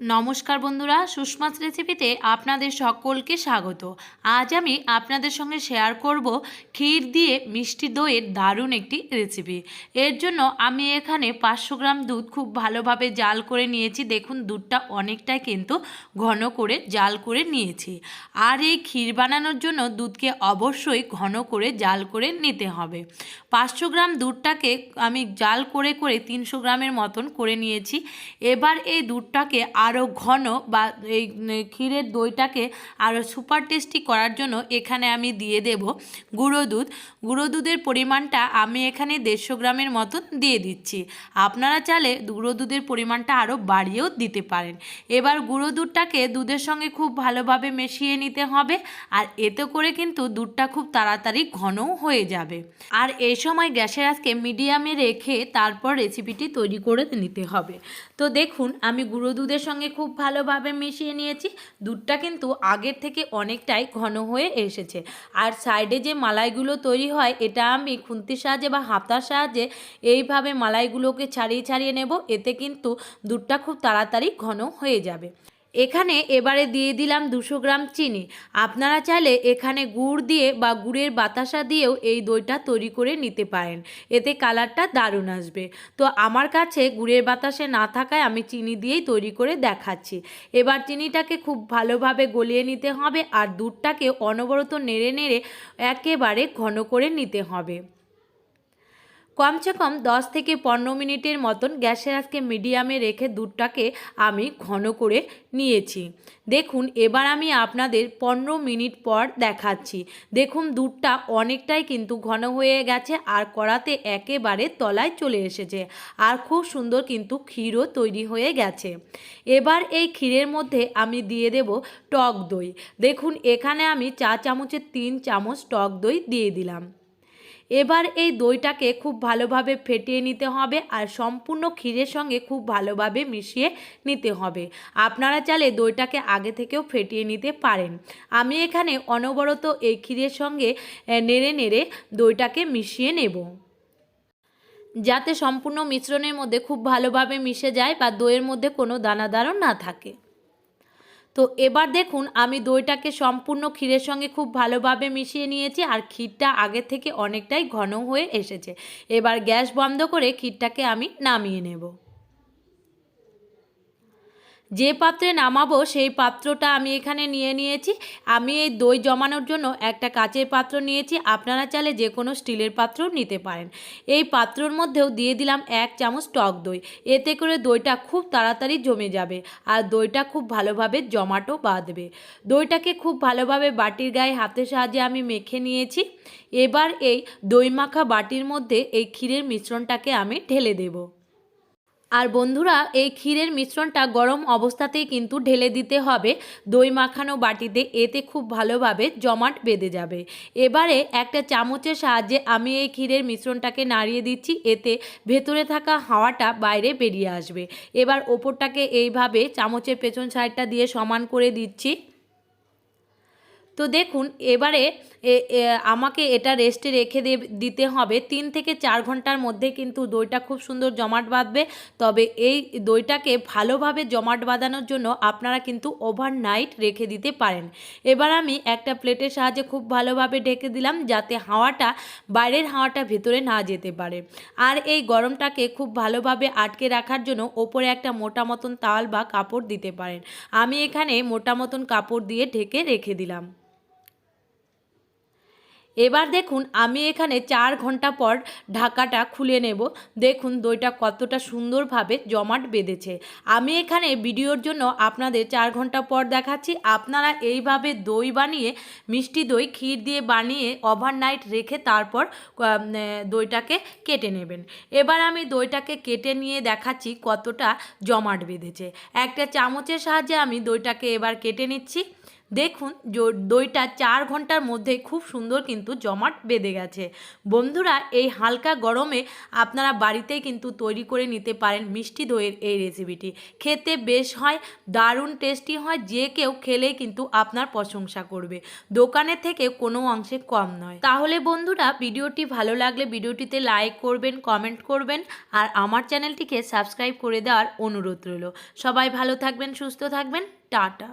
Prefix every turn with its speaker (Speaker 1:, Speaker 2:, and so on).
Speaker 1: নমস্কার বন্ধুরা সুষমাস রেসিপিতে আপনাদের সকলকে স্বাগত। আজ আমি আপনাদের সঙ্গে শেয়ার করব ক্ষীর দিয়ে মিষ্টি দইয়ের দারুণ একটি রেসিপি এর জন্য আমি এখানে পাঁচশো গ্রাম দুধ খুব ভালোভাবে জাল করে নিয়েছি। দেখুন, দুধটা অনেকটাই কিন্তু ঘন করে জাল করে নিয়েছি। আর এই ক্ষীর বানানোর জন্য দুধকে অবশ্যই ঘন করে জাল করে নিতে হবে। পাঁচশো গ্রাম দুধটাকে আমি জাল করে করে তিনশো গ্রামের মতন করে নিয়েছি। এবার এই দুধটাকে আরও ঘন বা এই ক্ষীরের দইটাকে আরও সুপার টেস্টি করার জন্য এখানে আমি দিয়ে দেব গুঁড়ো দুধ। গুঁড়ো দুধের পরিমাণটা আমি এখানে দেড়শো গ্রামের মতন দিয়ে দিচ্ছি। আপনারা চাইলে গুঁড়ো দুধের পরিমাণটা আরও বাড়িয়েও দিতে পারেন। এবার গুঁড়ো দুধটাকে দুধের সঙ্গে খুব ভালোভাবে মিশিয়ে নিতে হবে আর এতে করে কিন্তু দুধটা খুব তাড়াতাড়ি ঘনও হয়ে যাবে। আর এই সময় গ্যাসের আজকে মিডিয়ামে রেখে তারপর রেসিপিটি তৈরি করে নিতে হবে। তো দেখুন, আমি গুঁড়ো দুধের সঙ্গে খুব ভালোভাবে মিশিয়ে নিয়েছি। দুধটা কিন্তু আগের থেকে অনেকটাই ঘন হয়ে এসেছে। আর সাইডে যে মালাইগুলো তৈরি হয়, এটা আমি খুন্তির সাহায্যে বা হাতার সাহায্যে এইভাবে মালাইগুলোকে ছাড়িয়ে ছাড়িয়ে নেব। এতে কিন্তু দুধটা খুব তাড়াতাড়ি ঘন হয়ে যাবে। এখানে এবারে দিয়ে দিলাম দুশো গ্রাম চিনি। আপনারা চাইলে এখানে গুড় দিয়ে বা গুড়ের বাতাসা দিয়েও এই দইটা তৈরি করে নিতে পারেন। এতে কালারটা দারুণ আসবে। তো আমার কাছে গুড়ের বাতাসে না থাকায় আমি চিনি দিয়েই তৈরি করে দেখাচ্ছি। এবার চিনিটাকে খুব ভালোভাবে গলিয়ে নিতে হবে আর দুধটাকে অনবরত নেড়ে নেড়ে একেবারে ঘন করে নিতে হবে। কমসে কম দশ থেকে পনেরো মিনিটের মতন গ্যাসের আজকে মিডিয়ামে রেখে দুধটাকে আমি ঘন করে নিয়েছি। দেখুন, এবার আমি আপনাদের পনেরো মিনিট পর দেখাচ্ছি। দেখুন, দুধটা অনেকটাই কিন্তু ঘন হয়ে গেছে আর কড়াতে একেবারে তলায় চলে এসেছে আর খুব সুন্দর কিন্তু ক্ষীরও তৈরি হয়ে গেছে। এবার এই ক্ষীরের মধ্যে আমি দিয়ে দেব টক দই। দেখুন, এখানে আমি চা চামচের তিন চামচ টক দই দিয়ে দিলাম। এবার এই দইটাকে খুব ভালোভাবে ফেটিয়ে নিতে হবে আর সম্পূর্ণ ক্ষীরের সঙ্গে খুব ভালোভাবে মিশিয়ে নিতে হবে। আপনারা চাইলে দইটাকে আগে থেকেও ফেটিয়ে নিতে পারেন। আমি এখানে অনবরত এই ক্ষীরের সঙ্গে নেড়ে নেড়ে দইটাকে মিশিয়ে নেব। যাতে সম্পূর্ণ মিশ্রণের মধ্যে খুব ভালোভাবে মিশে যায় বা দইয়ের মধ্যে কোনো দানাদারও না থাকে। তো এবার দেখুন, আমি দইটাকে সম্পূর্ণ ক্ষীরের সঙ্গে খুব ভালোভাবে মিশিয়ে নিয়েছি আর ক্ষীরটা আগে থেকে অনেকটাই ঘন হয়ে এসেছে। এবার গ্যাস বন্ধ করে ক্ষীরটাকে আমি নামিয়ে নেব। যে পাত্রে নামাবো সেই পাত্রটা আমি এখানে নিয়ে নিয়েছি। আমি এই দই জমানোর জন্য একটা কাচের পাত্র নিয়েছি। আপনারা চাইলে যে কোনো স্টিলের পাত্রও নিতে পারেন। এই পাত্রর মধ্যেও দিয়ে দিলাম এক চামচ টক দই। এতে করে দইটা খুব তাড়াতাড়ি জমে যাবে আর দইটা খুব ভালোভাবে জমাটো বাঁধবে। দইটাকে খুব ভালোভাবে বাটির গায়ে হাতের সাহায্যে আমি মেখে নিয়েছি। এবার এই দই মাখা বাটির মধ্যে এই ক্ষীরের মিশ্রণটাকে আমি ঢেলে দেবো। আর বন্ধুরা, এই ক্ষীরের মিশ্রণটা গরম অবস্থাতেই কিন্তু ঢেলে দিতে হবে। দই মাখানো বাটিতে, এতে খুব ভালোভাবে জমাট বেঁধে যাবে। এবারে একটা চামচের সাহায্যে আমি এই ক্ষীরের মিশ্রণটাকে নাড়িয়ে দিচ্ছি। এতে ভেতরে থাকা হাওয়াটা বাইরে বেরিয়ে আসবে। এবার ওপরটাকে এইভাবে চামচের পেছন সাইডটা দিয়ে সমান করে দিচ্ছি। তো দেখুন, এবারে আমাকে এটা রেস্টে রেখে দিতে হবে। তিন থেকে চার ঘণ্টার মধ্যে কিন্তু দইটা খুব সুন্দর জমাট বাঁধবে। তবে এই দইটাকে ভালোভাবে জমাট বাঁধানোর জন্য আপনারা কিন্তু ওভারনাইট রেখে দিতে পারেন। এবার আমি একটা প্লেটের সাহায্যে খুব ভালোভাবে ঢেকে দিলাম, যাতে হাওয়াটা, বাইরের হাওয়াটা ভেতরে না যেতে পারে। আর এই গরমটাকে খুব ভালোভাবে আটকে রাখার জন্য ওপরে একটা মোটা মতন তাল বা কাপড় দিতে পারেন। আমি এখানে মোটা মতন কাপড় দিয়ে ঢেকে রেখে দিলাম। এবার দেখুন, আমি এখানে চার ঘণ্টা পর ঢাকাটা খুলে নেব। দেখুন, দইটা কতটা সুন্দরভাবে জমাট বেঁধেছে। আমি এখানে ভিডিওর জন্য আপনাদের চার ঘণ্টা পর দেখাচ্ছি। আপনারা এইভাবে দই বানিয়ে, মিষ্টি দই ক্ষীর দিয়ে বানিয়ে ওভারনাইট রেখে তারপর দইটাকে কেটে নেবেন। এবার আমি দইটাকে কেটে নিয়ে দেখাচ্ছি কতটা জমাট বেঁধেছে। একটা চামচের সাহায্যে আমি দইটাকে এবার কেটে নিচ্ছি। দেখুন দইটা চার ঘণ্টার মধ্যে খুব সুন্দর কিন্তু জমাট বেঁধে গেছে। বন্ধুরা, এই হালকা গরমে আপনারা বাড়িতেই কিন্তু তৈরি করে নিতে পারেন মিষ্টি দইয়ের এই রেসিপিটি খেতে বেশ হয়, দারুণ টেস্টি হয়, যে কেউ খেলেই কিন্তু আপনার প্রশংসা করবে। দোকানের থেকে কোনো অংশে কম নয়। তাহলে বন্ধুরা, ভিডিওটি ভালো লাগলে ভিডিওটিতে লাইক করবেন কমেন্ট করবেন আর আমার চ্যানেলটিকে সাবস্ক্রাইব করে দেওয়ার অনুরোধ রইল। সবাই ভালো থাকবেন, সুস্থ থাকবেন, টাটা।